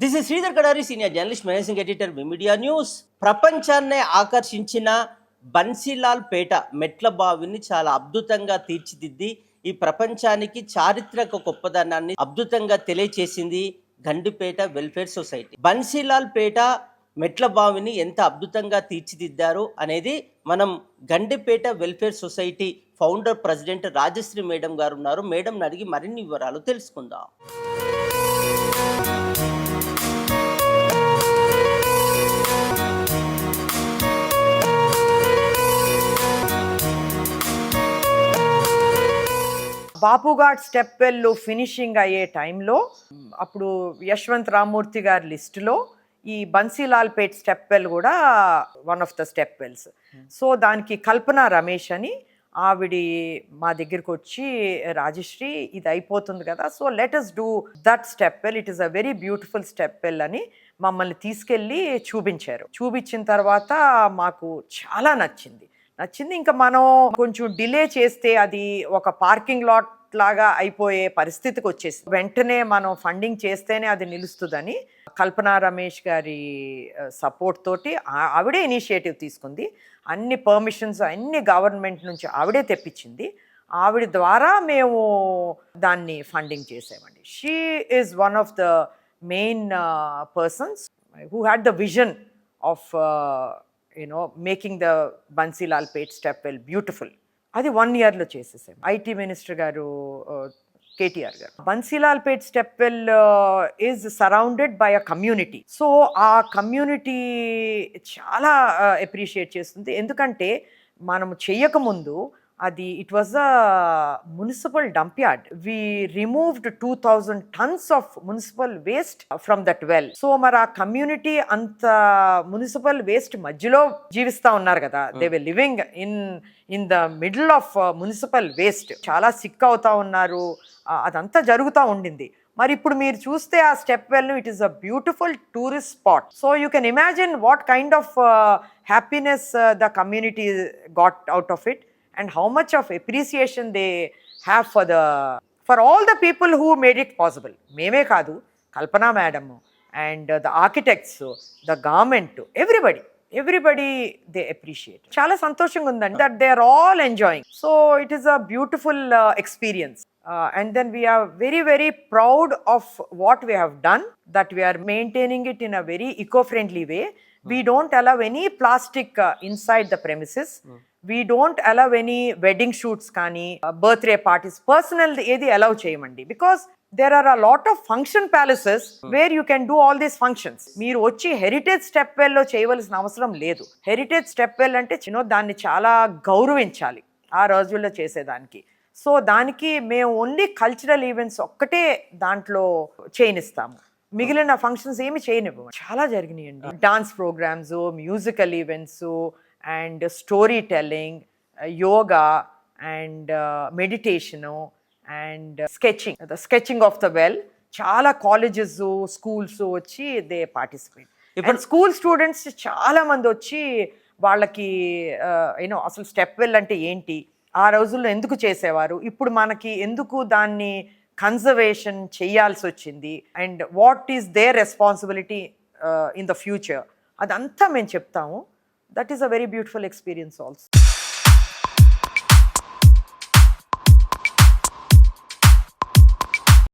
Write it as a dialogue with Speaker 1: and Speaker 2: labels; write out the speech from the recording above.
Speaker 1: This is Sridhar Kadari senior journalist managing editor media news ప్రపంచాన్నే ఆకర్షించిన బన్సీలాల్ పేట మెట్ల బావిని చాలా అద్భుతంగా తీర్చిదిద్ది ఈ ప్రపంచానికి చారిత్రక గొప్పదనాన్ని అద్భుతంగా తెలియచేసింది Gandipet welfare society. Bansilalpet మెట్ల బావిని ఎంత అద్భుతంగా తీర్చిదిద్దారు అనేది మనం Gandipet welfare society founder president Rajashree madam garu ఉన్నారు. మేడం అడిగి మరిన్ని వివరాలు తెలుసుకుందాం.
Speaker 2: బాపుగాడ్ స్టెప్ వెల్ ఫినిషింగ్ అయ్యే టైంలో అప్పుడు యశ్వంత్ రామ్మూర్తి గారి లిస్టులో ఈ బన్సీలాల్ పేట్ స్టెప్ వెల్ కూడా one of the stepwells so దానికి కల్పన రమేష్ అని ఆవిడి మా దగ్గరికి వచ్చి రాజశ్రీ ఇది అయిపోతుంది కదా so let us do that stepwell it is a very beautiful stepwell అని మమ్మల్ని తీసుకెళ్ళి చూపించారు. చూపించిన తర్వాత మాకు చాలా నచ్చింది. నచ్చింది ఇంకా మనం కొంచెం డిలే చేస్తే అది ఒక పార్కింగ్ లాట్ లాగా అయిపోయే పరిస్థితికి వచ్చేసి వెంటనే మనం ఫండింగ్ చేస్తేనే అది నిలుస్తుందని కల్పన రమేష్ గారి సపోర్ట్ తోటి ఆవిడే ఇనిషియేటివ్ తీసుకుంది. అన్ని పర్మిషన్స్ అన్ని గవర్నమెంట్ నుంచి ఆవిడే తెప్పించింది. ఆవిడ ద్వారా మేము దాన్ని ఫండింగ్ చేసామండి. She is one of the main persons who had the vision of you know making the Bansilal Pet stepwell beautiful అది వన్ ఇయర్లో చేసేసాం. IT minister garu KTR garu. Bansilal Pet stepwell is surrounded by a community so ఆ community చాలా appreciate చేస్తుంది. ఎందుకంటే మనం చేయకముందు అది it was a municipal dump yard we removed two thousand tons of municipal waste from that well so మరి ఆ community అంత మున్సిపల్ వేస్ట్ మధ్యలో జీవిస్తా ఉన్నారు కదా. They were living in in the middle of municipal waste చాలా sick అవుతా ఉన్నారు. అదంతా జరుగుతూ ఉండింది. మరి ఇప్పుడు మీరు చూస్తే ఆ stepwell it is a beautiful tourist spot so you can imagine what kind of happiness the community got out of it and how much of appreciation they have for the for all the people who made it possible. మేమే కాదు Kalpana madam and the architects the government everybody everybody they appreciate చాలా సంతోషంగా ఉందండి that they are all enjoying so it is a beautiful experience and then we are very very proud of what we have done that we are maintaining it in a very eco friendly way we don't allow any plastic uh, inside the premises. We don't allow any wedding shoots కానీ birthday parties personal ఏది allow చేయమండి. Because there are a lot of function palaces where you can do all these functions మీరు వచ్చి heritage step వెల్లో చేయవలసిన అవసరం లేదు. Heritage step well అంటే చిన్న దాన్ని చాలా గౌరవించాలి ఆ రోజుల్లో చేసేదానికి. సో దానికి మేము ఓన్లీ కల్చరల్ ఈవెంట్స్ ఒక్కటే దాంట్లో చేయనిస్తాము. మిగిలిన ఫంక్షన్స్ ఏమి చేయనివ్వము. చాలా జరిగినాయండి. Dance programmes musical events and storytelling yoga and meditation and sketching. The sketching of the well. చాలా కాలేజెస్ స్కూల్స్ వచ్చి దే పార్టిసిపేట్. ఇప్పుడు స్కూల్ స్టూడెంట్స్ చాలా మంది వచ్చి వాళ్ళకి యూనో అసలు స్టెప్ వెల్ అంటే ఏంటి? ఆ రోజుల్లో ఎందుకు చేసేవారు? ఇప్పుడు మనకి ఎందుకు దాన్ని కన్జర్వేషన్ చేయాల్సి వచ్చింది? And what is their responsibility in the future? అదంతా మేము చెప్తాము. That is a very beautiful experience also